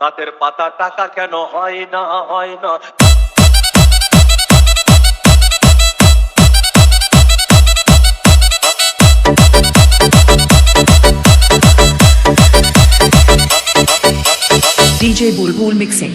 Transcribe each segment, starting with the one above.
পাতের পাতা টাকা কেন হয় না হয় না DJ Bulbul Mixing.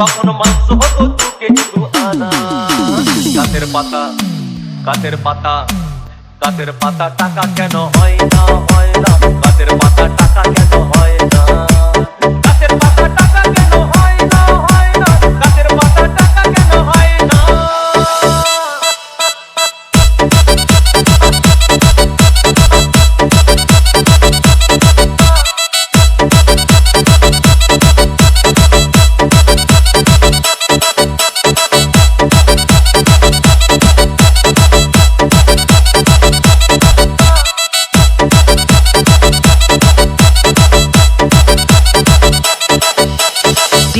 তখন মাংস হতো আনা। গাছের পাতা গাছের পাতা গাছের পাতা টাকা কেন হয় না হয় না?